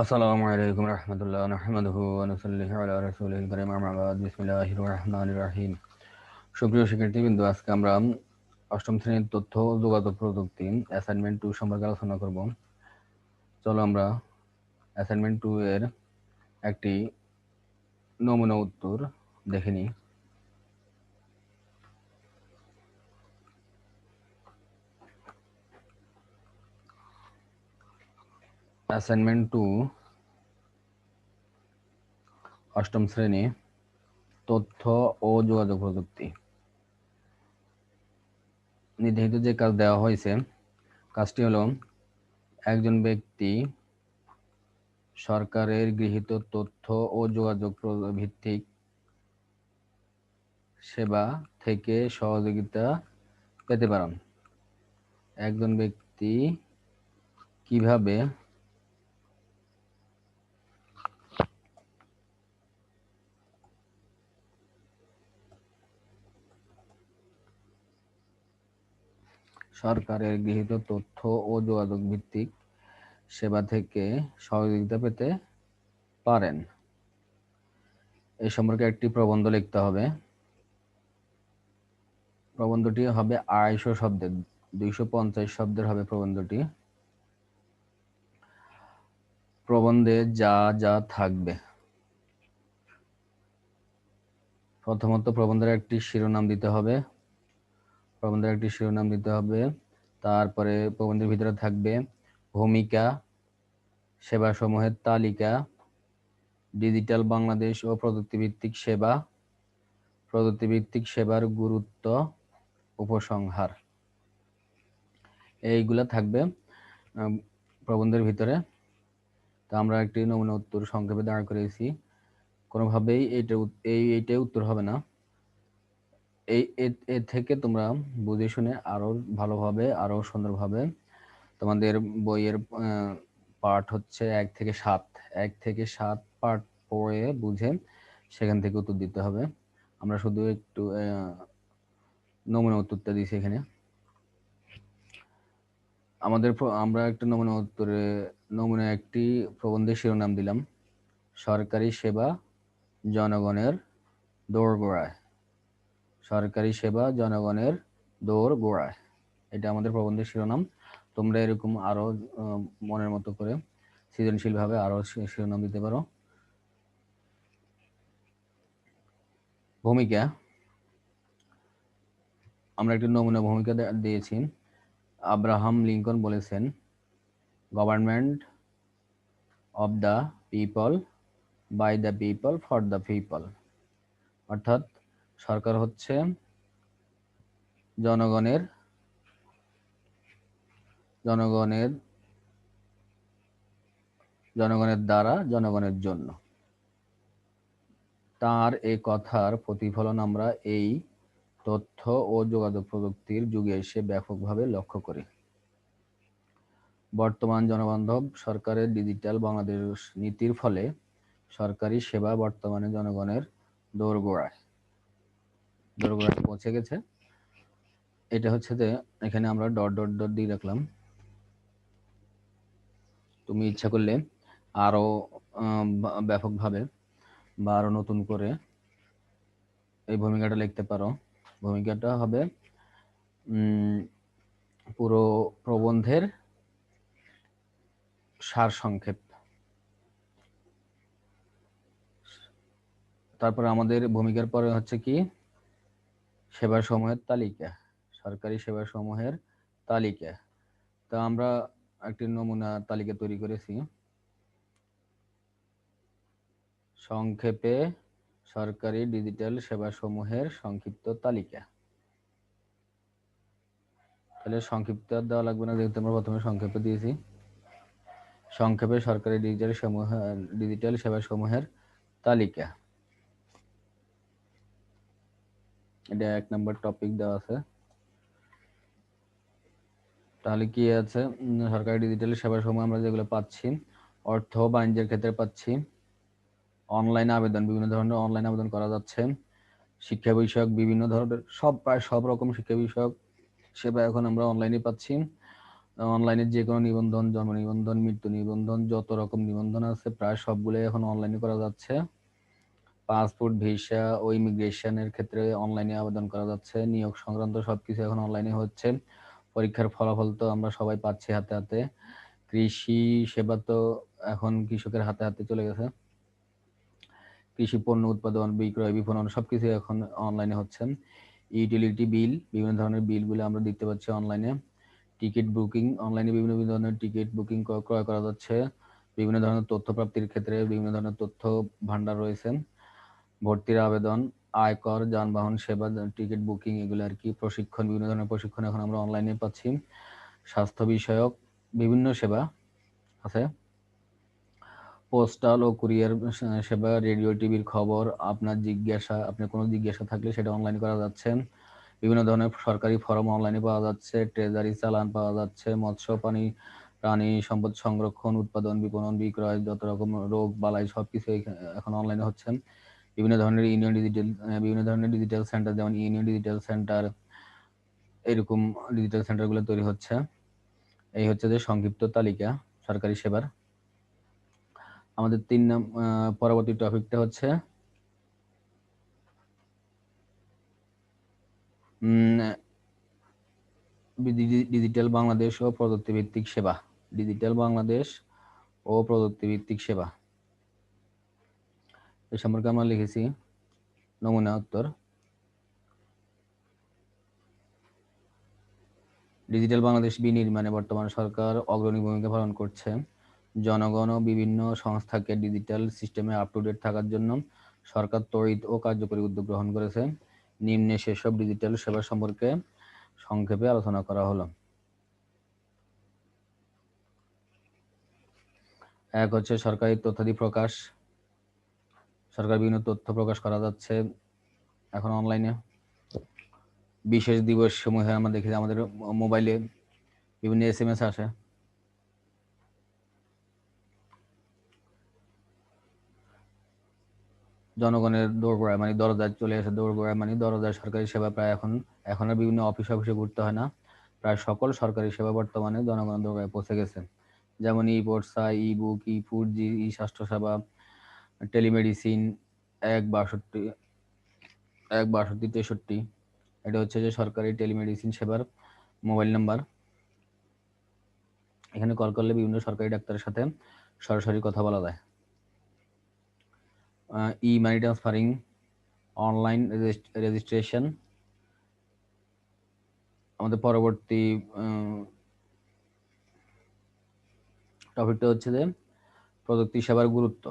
আসসালামু আলাইকুম রহমতুল্লাহ, নাহমাদুহু ওয়া নুসাল্লিহু আলা রাসূলিল কারীম। আম্মা বাদ, বিসমিল্লাহির রহমানির রহিম। সুপ্রিয় শিক্ষার্থীবৃন্দ, আজকে আমরা অষ্টম শ্রেণির তথ্য যোগাযোগ প্রযুক্তি অ্যাসাইনমেন্ট টু সম্পর্কে আলোচনা করব। চলো আমরা অ্যাসাইনমেন্ট টু এর একটি নমুনা উত্তর দেখে নিই। অ্যাসাইনমেন্ট টু অষ্টম শ্রেণি, তথ্য ও যোগাযোগ প্রযুক্তি। নির্ধারিত যে কাজ দেওয়া হয়েছে, কাজটি হলো একজন ব্যক্তি সরকারের গৃহীত তথ্য ও যোগাযোগ ভিত্তিক সেবা থেকে সহযোগিতা পেতে পারেন। একজন ব্যক্তি কীভাবে সরকারের গৃহীত তথ্য ও যোগাযোগ ভিত্তিক সেবা থেকে সহযোগিতা পেতে পারেন। এ সম্পর্কে একটি প্রবন্ধ লিখতে হবে। প্রবন্ধটি হবে আড়াইশো শব্দের, দুইশো পঞ্চাশ শব্দের হবে প্রবন্ধটি। প্রবন্ধে যা যা থাকবে। প্রথমত প্রবন্ধের একটি শিরোনাম দিতে হবে। প্রবন্ধের একটি শিরোনাম দিতে হবে। তারপরে প্রবন্ধের ভিতরে থাকবে ভূমিকা, সেবাসমূহের তালিকা, ডিজিটাল বাংলাদেশ ও প্রযুক্তিভিত্তিক সেবা, প্রযুক্তিভিত্তিক সেবার গুরুত্ব, উপসংহার। এইগুলা থাকবে প্রবন্ধের ভিতরে। তা আমরা একটি নমুনা উত্তর সংক্ষেপে দাঁড় করেছি কোনোভাবেই এইটা এই এইটাই উত্তর হবে না। এই, এ থেকে তোমরা বুঝে শুনে আরও ভালোভাবে, আরও সুন্দরভাবে তোমাদের বইয়ের পার্ট হচ্ছে এক থেকে সাত। এক থেকে সাত পার্ট পড়ে বুঝে সেখান থেকে উত্তর দিতে হবে। আমরা শুধু একটু নমুনা উত্তরটা দিয়েছি এখানে। আমাদের আমরা একটা নমুনা উত্তরে, নমুনা একটি প্রবন্ধের শিরোনাম দিলাম। সরকারি সেবা জনগণের দৌড়গোড়ায় সরকারি সেবা জনগণের দৌড় গোড়ায়। এটা আমাদের প্রবন্ধের শিরোনাম। তোমরা এরকম আরও মনের মতো করে সৃজনশীল ভাবে আরও শিরোনাম দিতে পারো। ভূমিকা। আমরা একটি নমুনা ভূমিকা দিয়েছি। আব্রাহাম লিঙ্কন বলেছেন, government of the people, by the people, for the people. অর্থাৎ সরকার হচ্ছে জনগণের জনগণের জনগণের দ্বারা, জনগণের জন্য। তার এই কথার প্রতিফলন আমরা এই তথ্য ও যোগাযোগ প্রযুক্তির যুগে এসে ব্যাপকভাবে লক্ষ্য করি। বর্তমান জনবান্ধব সরকারের ডিজিটাল বাংলাদেশ নীতির ফলে সরকারি সেবা বর্তমানে জনগণের দৌড়গোড়ায় দৌড়গোড়ায় পৌঁছে গেছে। এটা হচ্ছে যে, এখানে আমরা ডট ডট ডট দিয়ে রাখলাম। তুমি ইচ্ছা করলে আরও ব্যাপকভাবে বা আরও নতুন করে এই ভূমিকাটা লিখতে পারো। ভূমিকাটা হবে পুরো প্রবন্ধের সার সংক্ষেপ। তারপর আমাদের ভূমিকার পরে হচ্ছে কি সেবা সমূহের তালিকা, সরকারি সেবা সমূহের তালিকা। তা আমরা একটি নমুনা তালিকা তৈরি করেছি। সংক্ষেপে সরকারি ডিজিটাল সেবা সমূহের সংক্ষিপ্ত তালিকা। তাহলে সংক্ষিপ্ত দেওয়া লাগবে না, যেহেতু আমরা প্রথমে সংক্ষেপে দিয়েছি। সংক্ষেপে সরকারি ডিজিটাল সমূহ, ডিজিটাল সেবা সমূহের তালিকা। এটা এক নম্বর টপিক দেওয়া আছে। তাহলে কি আছে? সরকারি ডিজিটাল সেবার সময় আমরা যেগুলো পাচ্ছি, অর্থ বাণিজ্যের ক্ষেত্রে পাচ্ছি। অনলাইন আবেদন, বিভিন্ন ধরনের অনলাইন আবেদন করা যাচ্ছে। শিক্ষা বিষয়ক বিভিন্ন ধরনের, সব, প্রায় সব রকম শিক্ষা বিষয়ক সেবা এখন আমরা অনলাইনে পাচ্ছি। অনলাইনে যে কোনো নিবন্ধন, জন্ম নিবন্ধন, মৃত্যু নিবন্ধন, যত রকম নিবন্ধন আছে, প্রায় সবগুলোই এখন অনলাইনে করা যাচ্ছে। পাসপোর্ট, ভিসা ও ইমিগ্রেশনের ক্ষেত্রে অনলাইনে আবেদন করা যাচ্ছে। নিয়োগ সংক্রান্ত সবকিছু এখন অনলাইনে হচ্ছে। পরীক্ষার ফলাফল তো আমরা সবাই পাচ্ছি হাতে হাতে। কৃষি সেবা তো এখন কৃষকের হাতে হাতে চলে গেছে। কৃষি পণ্য উৎপাদন, বিক্রয়, বিপণন সবকিছু এখন অনলাইনে হচ্ছে। ইউটিলিটি বিল বিভিন্ন ধরনের বিলগুলো আমরা দেখতে পাচ্ছি অনলাইনে টিকিট বুকিং অনলাইনে বিভিন্ন ধরনের টিকিট বুকিং ক্রয় করা যাচ্ছে। বিভিন্ন ধরনের তথ্য প্রাপ্তির ক্ষেত্রে বিভিন্ন ধরনের তথ্য ভান্ডার রয়েছে। ভর্তির আবেদন, আয়কর, যানবাহন সেবা, টিকিট বুকিং এগুলো আর কি, প্রশিক্ষণ, বিভিন্ন ধরনের প্রশিক্ষণ এখন আমরা অনলাইনে পাচ্ছি। স্বাস্থ্য বিষয়ক বিভিন্ন সেবা আছে। পোস্টাল ও কুরিয়ার সেবা, রেডিও, টিভির খবর, আপনার জিজ্ঞাসা আপনি কোনো জিজ্ঞাসা থাকলে সেটা অনলাইন করা যাচ্ছে। বিভিন্ন ধরনের সরকারি ফর্ম অনলাইনে পাওয়া যাচ্ছে ট্রেজারি চালান পাওয়া যাচ্ছে, মৎস্য, পানি, প্রাণী সম্পদ সংরক্ষণ, উৎপাদন, বিপণন, বিক্রয়, যত রকম রোগ, বালাই সবকিছু এখন অনলাইনে হচ্ছে। বিভিন্ন ধরনের ইউনিয়ন ডিজিটাল বিভিন্ন ধরনের ডিজিটাল সেন্টার যেমন ইউনিয়ন ডিজিটাল সেন্টার এরকম ডিজিটাল সেন্টারগুলো তৈরি হচ্ছে। এই হচ্ছে যে সংক্ষিপ্ত তালিকা, সরকারি সেবার। আমাদের তিন নাম পরবর্তী টপিকটা হচ্ছে ডিজিটাল বাংলাদেশ ও প্রযুক্তি ভিত্তিক সেবা। ডিজিটাল বাংলাদেশ ও প্রযুক্তিভিত্তিক সেবা। এ সম্পর্কে আমরা লিখেছি নমুনা উত্তর। ডিজিটাল বাংলাদেশ বিনির্মাণে বর্তমান সরকার অগ্রণী ভূমিকা পালন করছে। জনগণ ও বিভিন্ন সংস্থাকে ডিজিটাল সিস্টেমে আপ টু ডেট থাকার জন্য সরকার তড়িৎ ও কার্যকরী উদ্যোগ গ্রহণ করেছে। নিম্নে সেসব ডিজিটাল সেবা সম্পর্কে সংক্ষেপে আলোচনা করা হলো। এক হচ্ছে সরকারি তথ্যাদি প্রকাশ। সরকার বিভিন্ন তথ্য প্রকাশ করা যাচ্ছে এখন অনলাইনে বিশেষ দিবস সমূহে আমরা দেখি আমাদের মোবাইলে বিভিন্ন এস এম এস আসে। জনগণের দৌড়গোড়ায় মানে দরজায় চলে আসে দৌড়গোড়ায় মানে দরজায় সরকারি সেবা প্রায় এখন এখন আর বিভিন্ন অফিস অফিসে ঘুরতে হয় না। প্রায় সকল সরকারি সেবা বর্তমানে জনগণের দৌড়গোড়ায় পৌঁছে গেছে। যেমন ই পোর্টসা ই বুক ই ফুড জি ই স্বাস্থ্যসেবা টেলিমেডিসিন এক বাষট্টি এক বাষট্টি, তেষট্টি। এটা হচ্ছে যে সরকারি টেলিমেডিসিন সেবার মোবাইল নাম্বার। এখানে কল করলে বিভিন্ন সরকারি ডাক্তারের সাথে সরাসরি কথা বলা যায়। E money transferring online registration আমাদের পরবর্তী টপিকটা হচ্ছে যে প্রযুক্তি সেবার গুরুত্ব।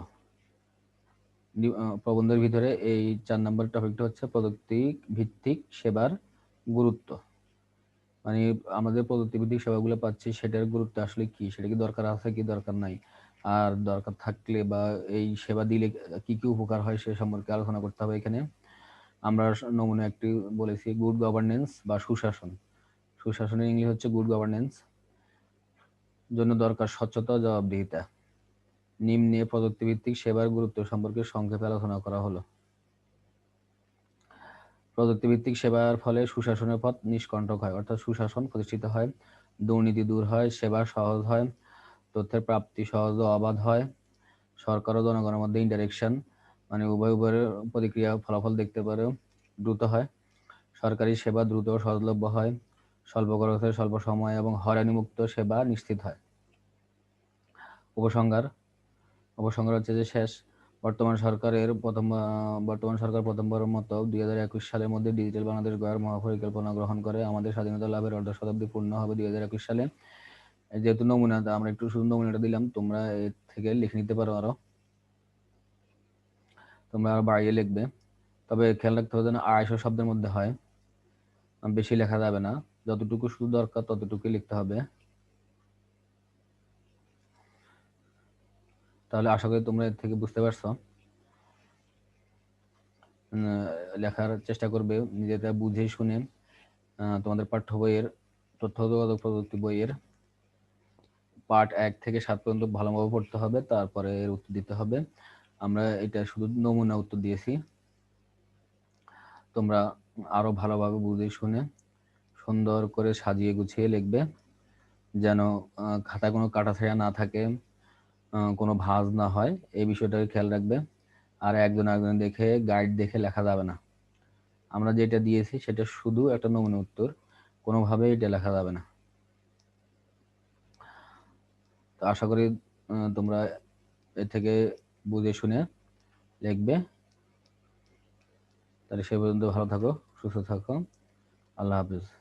প্রবন্ধের ভিতরে এই চার নম্বর টপিকটা হচ্ছে প্রযুক্তি ভিত্তিক সেবার গুরুত্ব। মানে আমাদের প্রযুক্তি ভিত্তিক সেবাগুলো পাচ্ছি, সেটার গুরুত্ব আসলে কি? সেটা কি দরকার আছে, কি দরকার নাই? আর দরকার থাকলে বা এই সেবা দিলে কি কি উপকার হয় সে সম্পর্কে আলোচনা করতে হবে এখানে। আমরা নমুনা একটি বলেছি, গুড গভর্নেন্স বা সুশাসন। সুশাসনের ইংলিশ হচ্ছে গুড গভর্নেন্স। জন্য দরকার স্বচ্ছতা, জবাবদিহিতা। নিম্নে প্রযুক্তিভিত্তিক সেবার গুরুত্ব সম্পর্কে সংক্ষেপে আলোচনা করা হলো। প্রযুক্তিভিত্তিক সেবার ফলে সুশাসনের পথ নিষ্কণ্টক হয়, অর্থাৎ সুশাসন প্রতিষ্ঠিত হয়, দুর্নীতি দূর হয়, সেবা সহজ হয়, তথ্যের প্রাপ্তি সহজ ও অবাধ হয়, সরকার ও জনগণের মধ্যে ইন্টারেকশন মানে উভয় উভয়ের প্রতিক্রিয়া ফলাফল দেখতে পারে, দ্রুত হয়, সরকারি সেবা দ্রুত ও সহজলভ্য হয়, স্বল্প খরচে স্বল্প সময় এবং হয়রানিমুক্ত সেবা নিশ্চিত হয়। উপসংহার উপসংহার হচ্ছে যে শেষ বর্তমান সরকারের প্রথম বর্তমান সরকার প্রথমবারের মতো দুই হাজার একুশ সালের মধ্যে ডিজিটাল বাংলাদেশ গড়ার মহাপরিকল্পনা গ্রহণ করে। আমাদের স্বাধীনতা লাভের অর্ধ শতাব্দী পূর্ণ হবে দুই হাজার একুশ সালে। যেহেতু নমুনা আমরা একটু শুধু নমুনাটা দিলাম, তোমরা এর থেকে লিখে নিতে পারো আরও। তোমরা আরও বাড়িয়ে লিখবে। তবে খেয়াল রাখতে হবে যেন আড়াইশো শব্দের মধ্যে হয়। বেশি লেখা যাবে না। যতটুকু শুধু দরকার ততটুকু লিখতে হবে। তাহলে আশা করি তোমরা এর থেকে বুঝতে পারছ। লেখার চেষ্টা করবে নিজেরা বুঝে শুনে। তোমাদের পাঠ্য বইয়ের তথ্য যোগাযোগ প্রযুক্তি বইয়ের পার্ট এক থেকে সাত পর্যন্ত ভালোভাবে পড়তে হবে, তারপরে এর উত্তর দিতে হবে। আমরা এটা শুধু নমুনা উত্তর দিয়েছি। তোমরা আরও ভালোভাবে বুঝে শুনে, সুন্দর করে সাজিয়ে গুছিয়ে লিখবে, যেন খাতা কোনো কাটাছেঁড়া না থাকে। কোনো ভাঁজ না হয়, এই বিষয়টাকে খেয়াল রাখবে। আর একজন একজন দেখে গাইড দেখে লেখা যাবে না। আমরা যেটা দিয়েছি সেটা শুধু একটা নমুনা উত্তর, কোনোভাবেই এটা লেখা যাবে না। তো আশা করি তোমরা এর থেকে বুঝে শুনে লিখবে। তাহলে সে পর্যন্ত ভালো থাকো, সুস্থ থাকো। আল্লাহ হাফিজ।